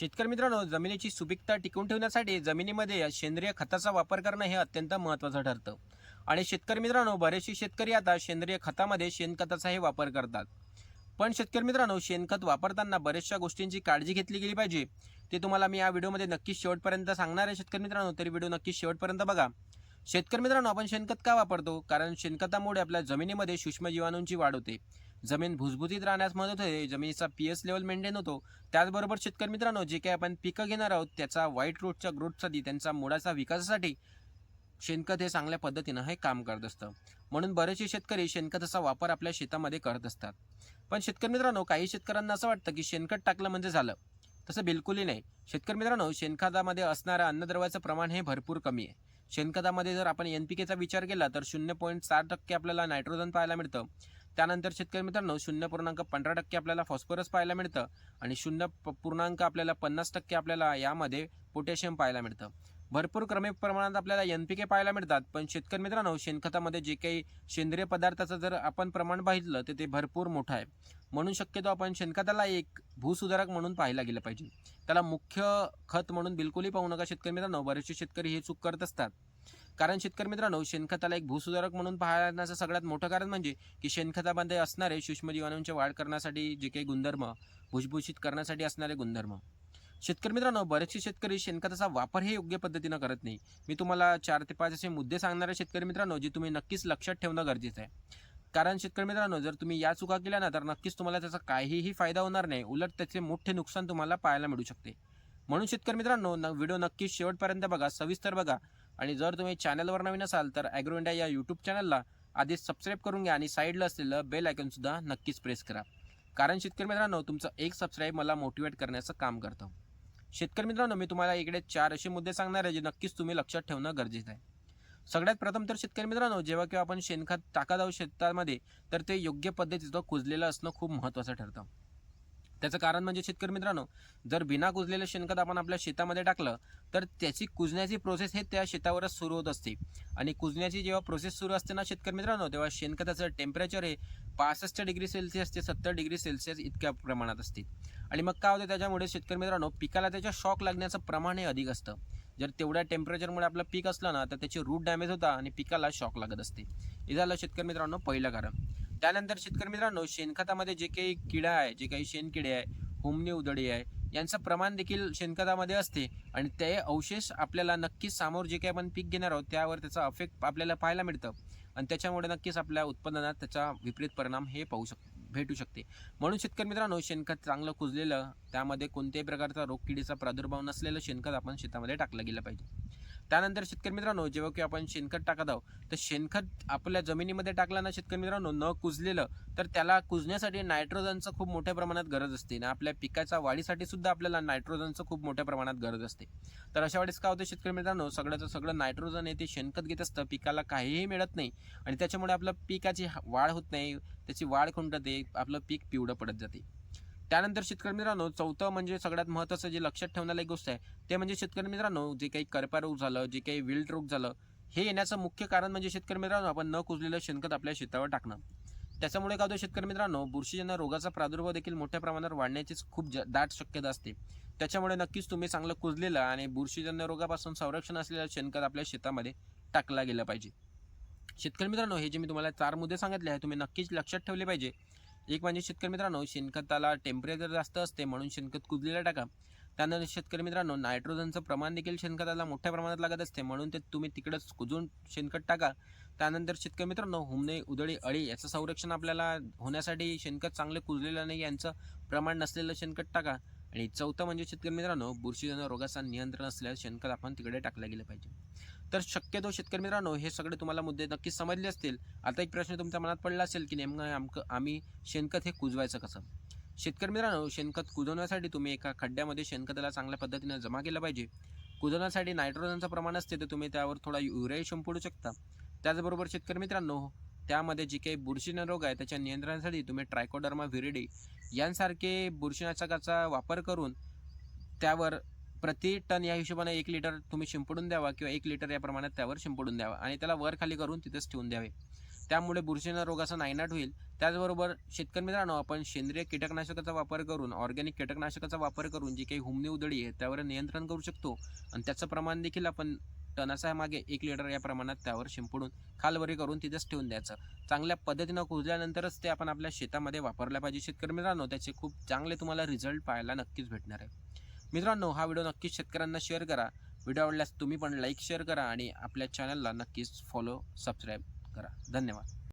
शेतकरी मित्रांनो जमिनीची सुपीकता टिकवून ठेवण्यासाठी जमिनीमध्ये सेंद्रिय खताचा वापर करणं हे अत्यंत महत्त्वाचं ठरतं. आणि शेतकरी मित्रांनो बरेचसे शेतकरी आता सेंद्रिय खतामध्ये शेणखताचाही वापर करतात. पण शेतकरी मित्रांनो शेणखत वापरताना बऱ्याचशा गोष्टींची काळजी घेतली गेली पाहिजे. ते तुम्हाला मी या व्हिडिओमध्ये नक्कीच शेवटपर्यंत सांगणार आहे शेतकरी मित्रांनो तरी व्हिडिओ नक्कीच शेवटपर्यंत बघा. शेतकरी मित्रांनो आपण शेणखत का वापरतो? कारण शेणखतामुळे आपल्या जमिनीमध्ये सूक्ष्म जीवाणूंची वाढ होते. जमीन भुसभुजीत राहण्यास मदत होते. जमिनीचा पी एस लेवल मेंटेन होतो. त्याचबरोबर शेतकरी मित्रांनो जे काही आपण पिकं घेणार आहोत त्याचा व्हाईट रूटच्या ग्रोथसाठी त्यांचा मुळाचा विकासासाठी शेणखत हे चांगल्या पद्धतीनं हे काम करत असतं. म्हणून बरेचसे शेतकरी शेणखताचा वापर आपल्या शेतामध्ये करत असतात. पण शेतकरी मित्रांनो काही शेतकऱ्यांना असं वाटतं की शेणखत टाकलं म्हणजे झालं. तसं बिलकुलही नाही. शेतकरी मित्रांनो शेणखतामध्ये असणारं अन्नद्रव्याचं प्रमाण हे भरपूर कमी आहे. शेणखतामध्ये जर आपण एन पी केचा विचार केला तर शून्य पॉईंट सात टक्के आपल्याला नायट्रोजन पाहायला मिळतं. त्यानंतर शेतकरी मित्रांनो शून्य पूर्णांक पंधरा टक्के आपल्याला फॉस्फरस पाहायला मिळतं आणि शून्य प- पूर्णांक आपल्याला पन्नास टक्के आपल्याला यामध्ये पोटॅशियम पाहायला मिळतं. भरपूर कमी प्रमाणात आपल्याला एन पी के पाहायला मिळतात पण शेतकरी मित्रांनो शेणखतामध्ये जे काही सेंद्रिय पदार्थाचं जर आपण प्रमाण पाहिलं तर ते भरपूर मोठं आहे. म्हणून शक्यतो आपण शेणखताला एक भूसुधारक म्हणून पाहायला गेलं पाहिजे. त्याला मुख्य खत म्हणून बिलकुलही पाहू नका शेतकरी मित्रांनो बरेचसे शेतकरी हे चूक करत असतात. कारण शेतकरी मित्रांनो शेणखताला एक भूसुधारक म्हणून पाहण्याचं सगळ्यात मोठं कारण म्हणजे की शेणखतामध्ये असणारे सूक्ष्मजीवाणूंची वाढ करण्यासाठी जे काही गुणधर्म भुसभूषित करण्यासाठी असणारे गुणधर्म. शेतकरी मित्रांनो बरेचसे शेतकरी शेणखताचा वापर हे योग्य पद्धतीनं करत नाही. मी तुम्हाला चार ते पाच असे मुद्दे सांगणारे शेतकरी मित्रांनो जे तुम्ही नक्कीच लक्षात ठेवणं गरजेचं आहे. कारण शेतकरी मित्रांनो जर तुम्ही या चुका केल्या ना तर नक्कीच तुम्हाला त्याचा काहीही फायदा होणार नाही. उलट त्याचे मोठे नुकसान तुम्हाला पाहायला मिळू शकते. म्हणून शेतकरी मित्रांनो न व्हिडिओ नक्कीच शेवटपर्यंत बघा सविस्तर बघा. आणि जर तुम्ही चॅनलवर नवीन असाल तर ॲग्रो इंडिया या यूट्यूब चॅनलला आधीच सबस्क्राईब करून घ्या आणि साईडला असलेलं बेल आयकनसुद्धा नक्कीच प्रेस करा. कारण शेतकरी मित्रांनो तुमचं एक सबस्क्राईब मला मोटिवेट करण्याचं काम करतं. शेतकरी मित्रांनो मी तुम्हाला इकडे चार असे मुद्दे सांगणार आहे जे नक्कीच तुम्ही लक्षात ठेवणं गरजेचं आहे. सगळ्यात प्रथम तर शेतकरी मित्रांनो जेव्हा किंवा आपण शेणखत टाकत आहोत शेतामध्ये तर ते योग्य पद्धतीचं कुजलेलं असणं खूप महत्त्वाचं ठरतं. त्याचं कारण म्हणजे शेतकरी मित्रांनो जर बिना कुजलेलं शेणखत आपण आपल्या शेतामध्ये टाकलं तर त्याची कुजण्याची प्रोसेस हे त्या शेतावरच सुरू होत असते. आणि कुजण्याची जेव्हा प्रोसेस सुरू असते ना शेतकरी मित्रांनो तेव्हा शेणखताचं टेम्परेचर हे पासष्ट डिग्री सेल्सिअस ते सत्तर डिग्री सेल्सिअस इतक्या प्रमाणात असते. आणि मग काय होतं त्याच्यामुळे शेतकरी मित्रांनो पिकाला त्याच्या शॉक लागण्याचं प्रमाण हे अधिक असतं. जर तेवढ्या टेम्परेचरमुळे आपलं पीक असलं ना तर त्याची रूट डॅमेज होता आणि पिकाला शॉक लागत असते. हे झालं शेतकरी मित्रांनो पहिलं कारण. त्यानंतर शेतकरी मित्रांनो शेणखतामध्ये जे काही किडा आहे जे काही शेणकिडे आहे हुमणी उदडी आहे यांचं प्रमाण देखील शेणखतामध्ये असते आणि ते अवशेष आपल्याला नक्कीच समोर जे काही आपण पीक घेणार आहोत त्यावर त्याचा अफेक्ट आपल्याला पाहायला मिळतं. आणि त्याच्यामुळे नक्कीच आपल्या उत्पादनात त्याचा विपरीत परिणाम हे पाहू शक भेटू शकते. म्हणून शेतकरी मित्रांनो शेणखत चांगलं कुजलेलं त्यामध्ये कोणत्याही प्रकारचा रोग किडीचा प्रादुर्भाव नसलेलं शेणखत आपण शेतामध्ये टाकलं गेलं पाहिजे. त्यानंतर शेतकरी मित्रांनो जेव्हा की आपण शेणखत टाकत आहोत तर शेणखत आपल्या जमिनीमध्ये टाकलं ना शेतकरी मित्रांनो न कुजलेलं तर त्याला कुजण्यासाठी नायट्रोजनचं खूप मोठ्या प्रमाणात गरज असते. आणि आपल्या पिकाच्या वाढीसाठी सुद्धा आपल्याला नायट्रोजनचं खूप मोठ्या प्रमाणात गरज असते. तर अशा वेळेस काय होतं शेतकरी मित्रांनो सगळ्याचं सगळं नायट्रोजन आहे ते शेणखत घेत असतं पिकाला काहीही मिळत नाही. आणि त्याच्यामुळे आपलं पिकाची वाढ होत नाही त्याची वाढ खुंटते आपलं पीक पिवळं पडत जाते. त्यानंतर शेतकरी मित्रांनो चौथं म्हणजे सगळ्यात महत्त्वाचं जे लक्षात ठेवण्याला एक गोष्ट आहे ते म्हणजे शेतकरी मित्रांनो जे काही करपा रोग झालं जे काही विल्ट रोग झालं हे येण्याचं मुख्य कारण म्हणजे शेतकरी मित्रांनो आपण न कुजलेलं शेणखत आपल्या शेतावर टाकणं. त्याच्यामुळे काय होतं शेतकरी मित्रांनो बुरशीजन्य रोगाचा प्रादुर्भाव देखील मोठ्या प्रमाणावर वाढण्याचीच खूप ज- दाट शक्यता असते. त्याच्यामुळे नक्कीच तुम्ही चांगलं कुजलेलं आणि बुरशीजन्य रोगापासून संरक्षण असलेलं शेणखत आपल्या शेतामध्ये टाकला गेलं पाहिजे. शेतकरी मित्रांनो हे जे मी तुम्हाला चार मुद्दे सांगितले आहे तुम्ही नक्कीच लक्षात ठेवले पाहिजे. एक म्हणजे शेतकरी मित्रांनो शेणखताला टेम्परेचर जास्त असते म्हणून शेणखत कुजलेलं टाका. त्यानंतर शेतकरी मित्रांनो नायट्रोजनचं प्रमाण देखील शेणखताला मोठ्या प्रमाणात लागत असते म्हणून ते तुम्ही तिकडंच कुजून शेणखत टाका. त्यानंतर शेतकरी मित्रांनो हुमणे उदळी अळी याचं संरक्षण आपल्याला होण्यासाठी शेणखत चांगलं कुजलेलं नाही यांचं प्रमाण नसलेलं शेणखत टाका. आणि चौथं म्हणजे शेतकरी मित्रांनो बुरशीजन्य रोगाचा नियंत्रण असल्यास शेणखत आपण तिकडे टाकलं गेलं पाहिजे. तर शक्यतो शेतकरी मित्रांनो हे सगळे तुम्हाला मुद्दे नक्कीच समजले असतील. आता एक प्रश्न तुमच्या मनात पडला असेल की नेमकं आमकं आम्ही शेणखत हे कुजवायचं कसं? शेतकरी मित्रांनो शेणखत कुजवण्यासाठी तुम्ही एका खड्ड्यामध्ये शेणखताला चांगल्या पद्धतीने जमा केलं पाहिजे. कुजवण्यासाठी नायट्रोजनचं प्रमाण असते तर तुम्ही त्यावर थोडा युरिया शिंपडू शकता. त्याचबरोबर शेतकरी मित्रांनो त्यामध्ये जे काही बुरशीजन्य रोग आहे त्याच्या नियंत्रणासाठी तुम्ही ट्रायकोडर्मा व्हिरिडी यांसारखे बुरशीनाशकाचा वापर करून त्यावर प्रति टन या हिशोबाने एक लिटर तुम्ही शिंपडून द्यावा किंवा एक लिटर या प्रमाणात त्यावर शिंपडून द्यावा आणि त्याला वर खाली करून तिथेच ठेवून द्यावे. त्यामुळे बुरशीनं रोगाचा नायनाट होईल. त्याचबरोबर शेतकरी मित्रांनो आपण सेंद्रिय कीटकनाशकाचा वापर करून ऑर्गॅनिक कीटकनाशकाचा वापर करून जी काही हुमणी उधळी आहे त्यावर नियंत्रण करू शकतो. आणि त्याचं प्रमाण देखील आपण टनाच्या मागे एक लिटर या प्रमाणात त्यावर शिंपडून खालवरी करून तिथेच ठेवून द्यायचं. चांगल्या पद्धतीनं कुजल्यानंतरच ते आपण आपल्या शेतामध्ये वापरल्या पाहिजे. शेतकरी मित्रांनो त्याचे खूप चांगले तुम्हाला रिझल्ट पाहायला नक्कीच भेटणार आहे. मित्रांनो हा व्हिडिओ नक्कीच शेतकऱ्यांना शेअर करा. व्हिडिओ आवडल्यास तुम्ही पण लाईक शेअर करा आणि आपल्या चॅनलला नक्कीच फॉलो सबस्क्राईब करा. धन्यवाद.